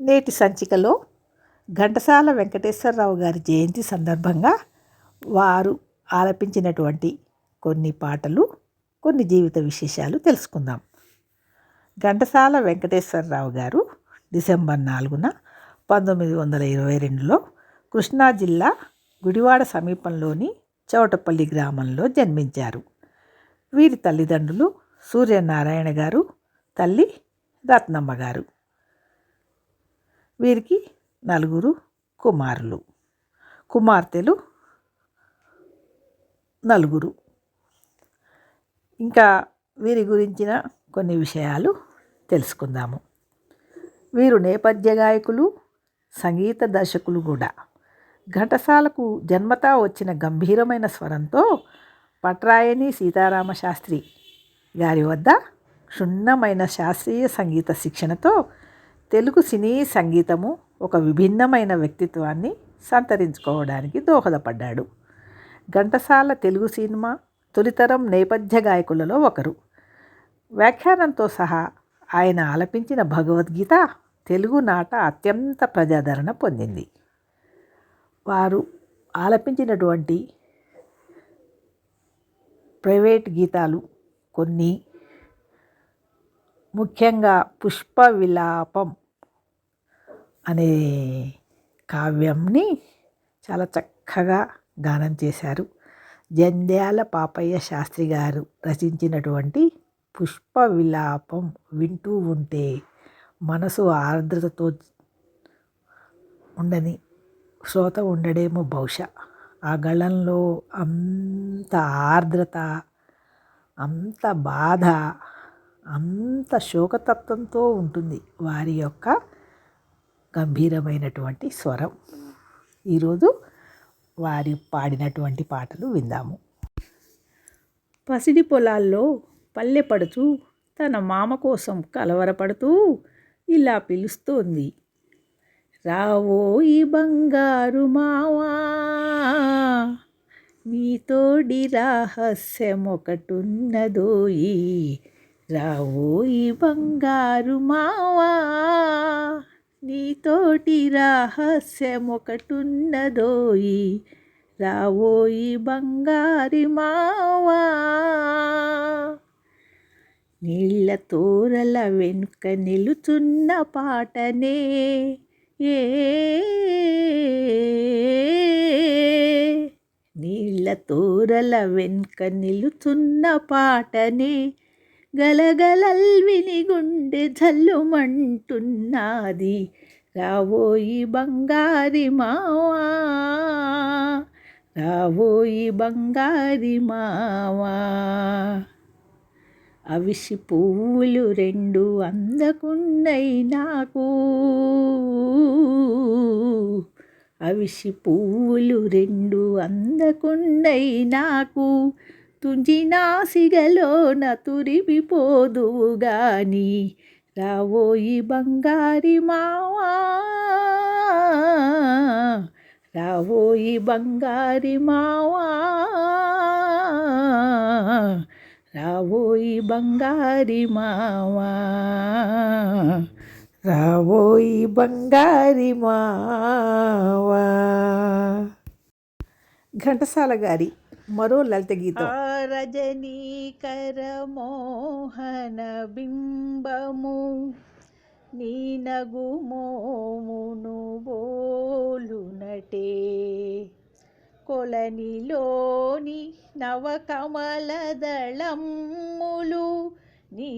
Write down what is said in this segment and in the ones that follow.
నేటి సంచికలో ఘంటసాల వెంకటేశ్వరరావు గారి జయంతి సందర్భంగా వారు ఆలపించినటువంటి కొన్ని పాటలు కొన్ని జీవిత విశేషాలు తెలుసుకుందాం. ఘంటసాల వెంకటేశ్వరరావు గారు డిసెంబర్ నాలుగున పంతొమ్మిది వందల ఇరవై రెండులో కృష్ణా జిల్లా గుడివాడ సమీపంలోని చౌటపల్లి గ్రామంలో జన్మించారు. వీరి తల్లిదండ్రులు సూర్యనారాయణ గారు తల్లి రత్నమ్మ గారు. వీరికి నలుగురు కుమారులు. కుమార్తెలు నలుగురు. ఇంకా వీరి గురించిన కొన్ని విషయాలు తెలుసుకుందాము. వీరు నేపథ్య గాయకులు సంగీత దర్శకులు కూడా. ఘటసాలకు జన్మతా వచ్చిన గంభీరమైన స్వరంతో పట్రాయని సీతారామ శాస్త్రి గారి వద్ద క్షుణ్ణమైన శాస్త్రీయ సంగీత శిక్షణతో తెలుగు సినీ సంగీతము ఒక విభిన్నమైన వ్యక్తిత్వాన్ని సంతరించుకోవడానికి దోహదపడ్డాడు. ఘంటసాల తెలుగు సినిమా తొలితరం నేపథ్య గాయకులలో ఒకరు. వ్యాఖ్యానంతో సహా ఆయన ఆలపించిన భగవద్గీత తెలుగు నాట అత్యంత ప్రజాదరణ పొందింది. వారు ఆలపించినటువంటి ప్రైవేట్ గీతాలు కొన్ని ముఖ్యంగా పుష్ప విలాపం అనే కావ్యంని చాలా చక్కగా గానం చేశారు. జంధ్యాల పాపయ్య శాస్త్రి గారు రచించినటువంటి పుష్ప విలాపం వింటూ ఉంటే మనసు ఆర్ద్రతతో ఉండని శ్రోత ఉండడేమో బహుశా. ఆ గళంలో అంత ఆర్ద్రత అంత బాధ అంత శోకతత్వంతో ఉంటుంది వారి యొక్క గంభీరమైనటువంటి స్వరం. ఈరోజు వారి పాడినటువంటి పాటలు విందాము. పసిడి పొలాల్లో పల్లెపడుతూ తన మామ కోసం కలవరపడుతూ ఇలా పిలుస్తోంది. రావోయి బంగారు మావా నీతోడి రహస్యం రహస్యమొకటున్నదోయి రావోయి బంగారు మావా? నీతోటి రహస్యమొకటున్నదోయి రావోయి బంగారి మావా? నీళ్ళ తోరల వెనుక నిలుచున్న పాటనే ఏ నీళ్ళ తోరల వెనుక నిలుచున్న పాటనే గలగలల్విని గుండె జల్లుమంటున్నది. రావోయి బంగారి మావా రావోయి బంగారి మావా. అవిసి పువ్వులు రెండు అందకున్నై నాకు. అవిసి పువ్వులు రెండు అందకున్నై నాకు. తుంజినాసిగలోన తురిమిపోదువు గాని రావోయి బంగారి మావా. రావోయి బంగారి మావా. రావోయి బంగారి మావా. రావోయి బంగారి మావా. ఘంటసాల గారి మరో లలిత గీతం. రజనీకర మోహన బింబము నీనగు మోమును బోలునటే కొలనిలోని నవకమలదళమ్ములు నీ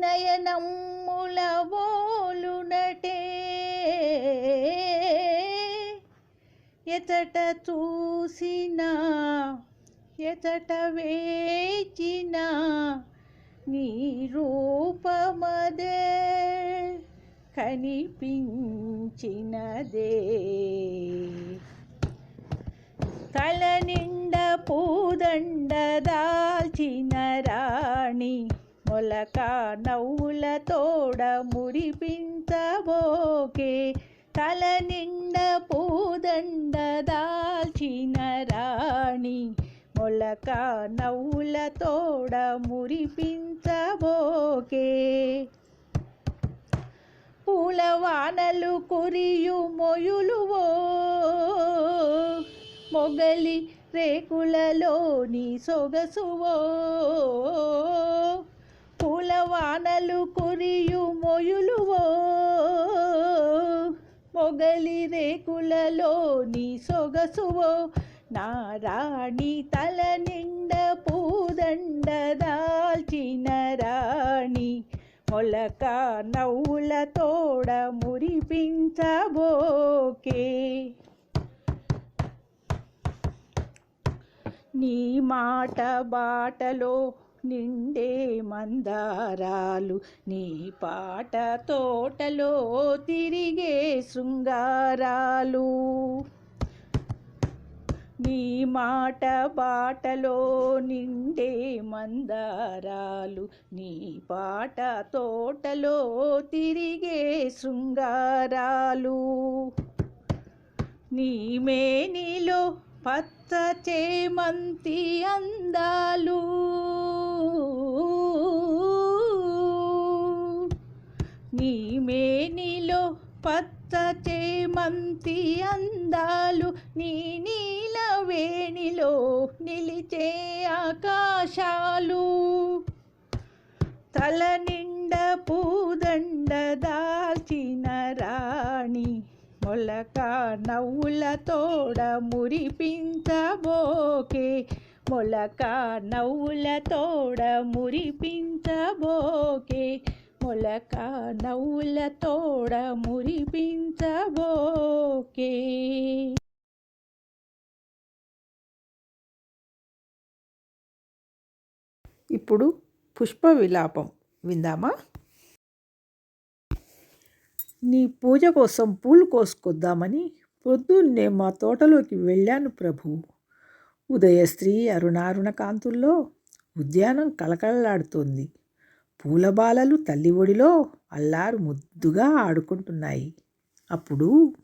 నయనమ్ముల బోలునటే ఎతట చూసినా ఎతట వేచిన నీ రూపమదే కనిపించినదే. తల నిండ పూదండ దాల్చిన రాణి మొలక నవ్వుల తోడ మురిపించబోకే. తల నిండ పూదండ దాల్చిన రాణి మొలక నవ్వుల తోడ మురిపించబోకే. పూలవానలు కురియు మొయులువో. మొగలి రేకులలోని సొగసువో. పూలవానలు కురియు మొయులువో. మొగలి రేకులలోని సొగసువో. నారాణి తల నిండ పూదండ దాల్చిన రాణి. మొలక నవ్వుల తోడ మురిపించబోకే. నీ మాట బాటలో నిండే మందారాలు నీ పాట తోటలో తిరిగే శృంగారాలు. నీ మాట బాటలో నిండే మందారాలు నీ పాట తోటలో తిరిగే శృంగారాలు. నీ మేనిలో పచ్చ చేమంతి అందాలు. నీ మేనిలో పచ్చ చేమంతి అందాలు నీ నీల వేణిలో నిలిచే ఆకాశాలు. తల నిండ పూదండ దాల్చిన రాణి మొలక నవ్వుల తోడ మురిపించబోకే. మొలక నవ్వుల తోడ మురిపించబోకే. మొలక నవ్వుల తోడ మురిపించబోకే. ఇప్పుడు పుష్ప విలాపం విందామా? నీ పూజ కోసం పూలు కోసుకొద్దామని పొద్దున్నే మా తోటలోకి వెళ్ళాను ప్రభు. ఉదయశ్రీ అరుణారుణ కాంతుల్లో ఉద్యానం కలకలలాడుతోంది పూలబాలలు తల్లి ఒడిలో అల్లారు ముద్దుగా ఆడుకుంటున్నాయి. అప్పుడు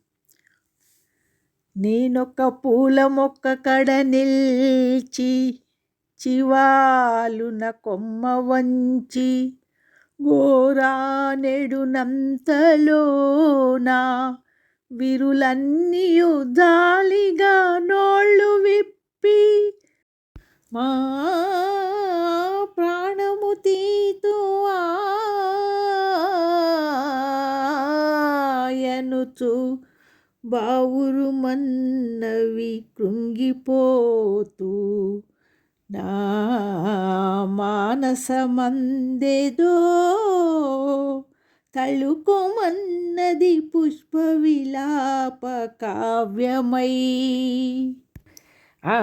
నేనొక పూల మొక్క కడ నిల్చి చివాలున కొమ్మ వంచి గోరానెడునంతలోనా విరులన్నీయు దాలిగా నోళ్ళు విప్పి మా ప్రాణము తీతు ఆయనుచు బావురు మన్నవి కృంగిపోతూ నా మానసమందెదో తళుకోమన్నది పుష్ప విలాప కావ్యమై. ఆ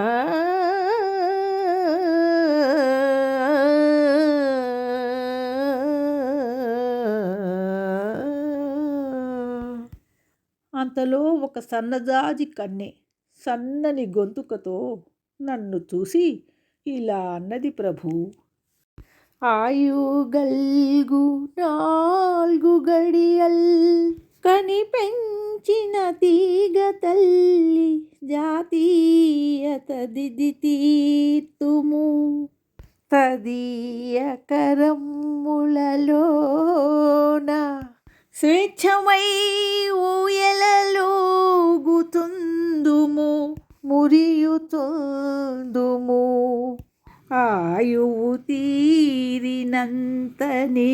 అంతలో ఒక సన్నజాజి కన్నె సన్నని గొంతుకతో నన్ను చూసి ఇలా అన్నది ప్రభు! ఆయుగల్గు నాలుగు గడియల్ కని పెంచిన తీగ తల్లి జాతీయత దిది తీర్తుము. తదీయ కరమ్ములలోన స్వేచ్ఛమై ఊయలలోగుతుందుము మురియుతుందుము. ఆయువు తీరినంతనే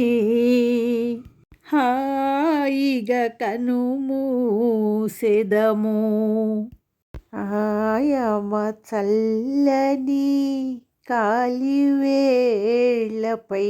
హాయిగా కనుమూసెదము ఆయమ చల్లని కాలివేళ్ళపై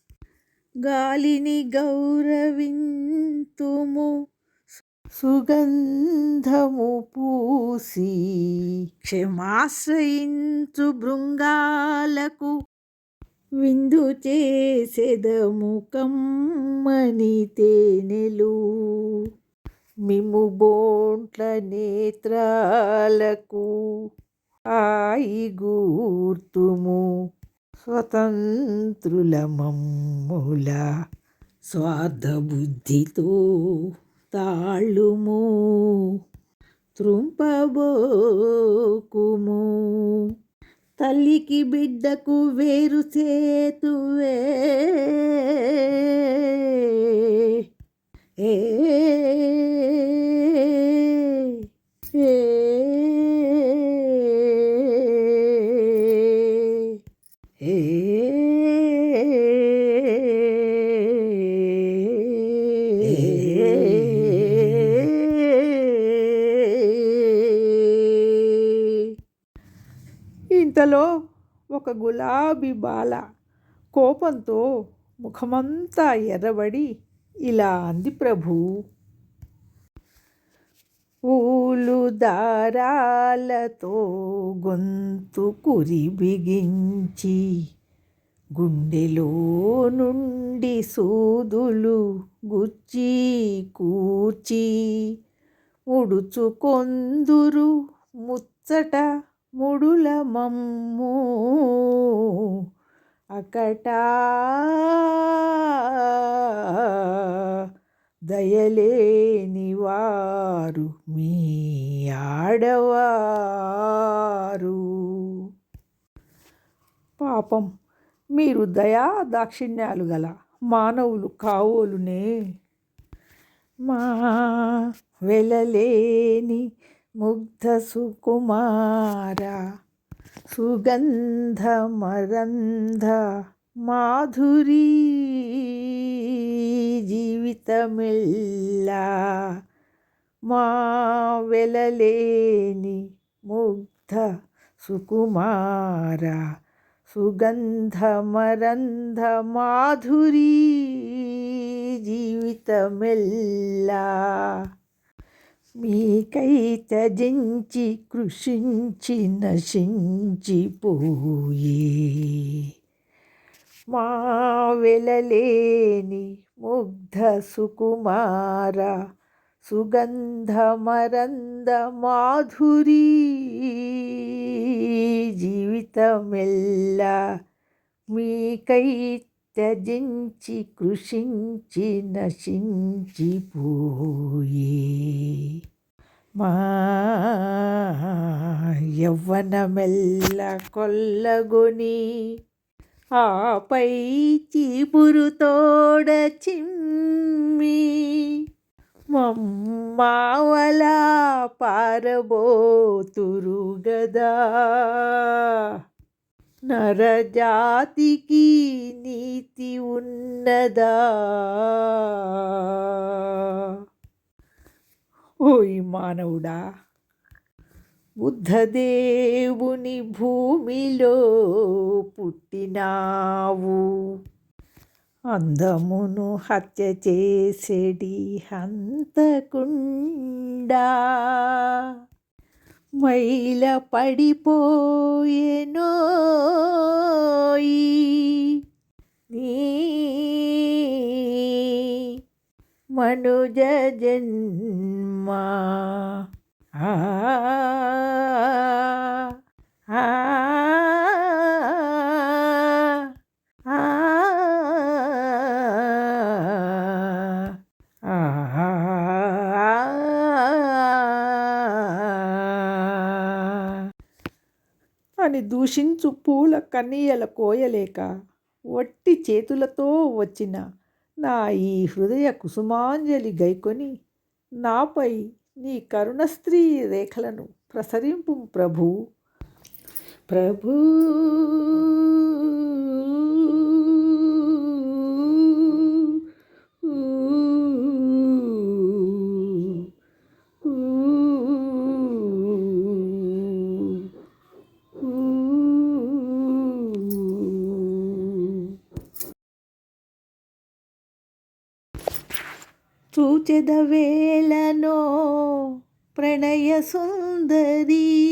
గాలిని గౌరవింతుము సుగంధము పూసి క్షమాశ్రయించు బృంగాలకు విందు చేసెదము కమ్మని తేనెలు. మిము బోంట్ల నేత్రాలకు ఆయి గూర్తుము. స్వతంత్రుల మమ్ముల స్వార్థబుద్ధితో తాళుము త్రుంపబోకుము. తల్లికి బిడ్డకు వేరు సేతువే ఏ ఒక గులాబీ బాల కోపంతో ముఖమంతా ఎర్రబడి ఇలా అంది ప్రభు. ఊలు దారాలతో గొంతు కురి బిగించి గుండెలో నుండి సూదులు గుచ్చి కూచి ముడుచుకొందురు ముచ్చట ముడుల మమ్ము అకటా దయలేని వారు మీ ఆడవారు. పాపం మీరు దయా దాక్షిణ్యాలు గల మానవులు కావోలునే. మా వెలలేని ముగ్ధ సుకుమార సుగంధ మరంధ మాధురీ జీవితమిల్లా మా వెలలేని ముగ్ధ సుకుమార సుగంధ మరంధ మాధురీ జీవితమెల్లా మీకై త్యజించి కృషించి నశించిపోయి మా వెలలేని ముగ్ధ సుకుమార సుగంధమరంద మాధురీ జీవితమెల్లా మీకై త్యజించి కృషించి నశించిపోయే మా యవ్వనమెల్ల కొల్లగొని ఆపై చీపురుతోడ చిమ్మి మమ్మావలా పారబోతురు గదా నరజాతికి నీతి ఉన్నదా? ఓయ్ మానవుడా బుద్ధదేవుని భూమిలో పుట్టినావు. అందమును హత్య చేసేడి హంతకుండా. మైల పడిపోయేనోయి నీ మనుజ జన్మా ఆ దూషించు పూల కన్నీయల కోయలేక వట్టి చేతులతో వచ్చిన నా ఈ హృదయ కుసుమాంజలి గైకొని నాపై నీ కరుణస్త్రీ రేఖలను ప్రసరింపు ప్రభు. ప్రభు. చూచెదవేళనో ప్రణయ సుందరి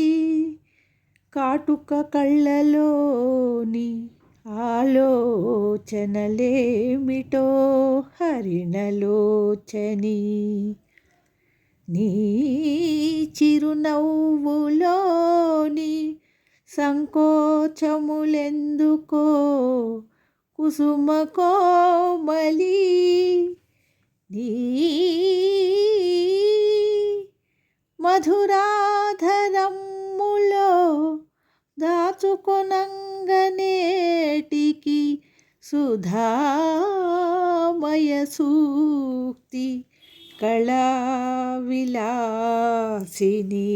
కాటుక కళ్ళలోని ఆలోచనలేమిటో హరిణలోచని. నీ చిరునవ్వులోని సంకోచములెందుకో కుసుమ కోమలి మధురాధరమ్ములో దాచుకొనంగనేటికి సుధామయ సూక్తి కళా విలాసిని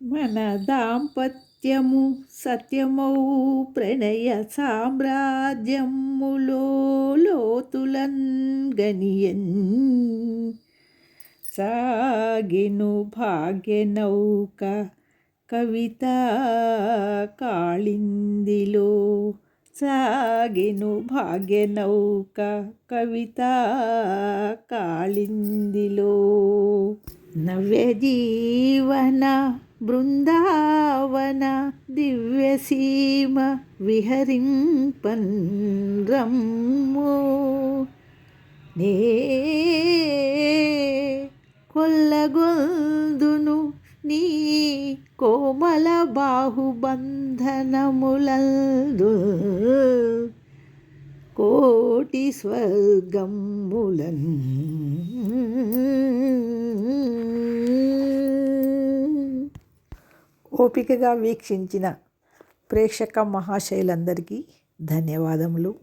మన దాంపత్యము సత్యమౌ ప్రణయ సామ్రాజ్యం లోతులన్ గనియన్. సాగిను భాగ్యనౌక కవిత కాళిందిలో. సాగిను భాగ్యనౌక కవిత కాళిందిలో. నవ్య జీవన బృందావన దివ్యసీమ విహరింపన్ రమ్ము. నే కొల్లగొందును నీ కోమల బాహుబంధనములందు కోటి స్వర్గములన్ ఓపికగా వీక్షించిన ప్రేక్షక మహాశైలందరికీ ధన్యవాదములు.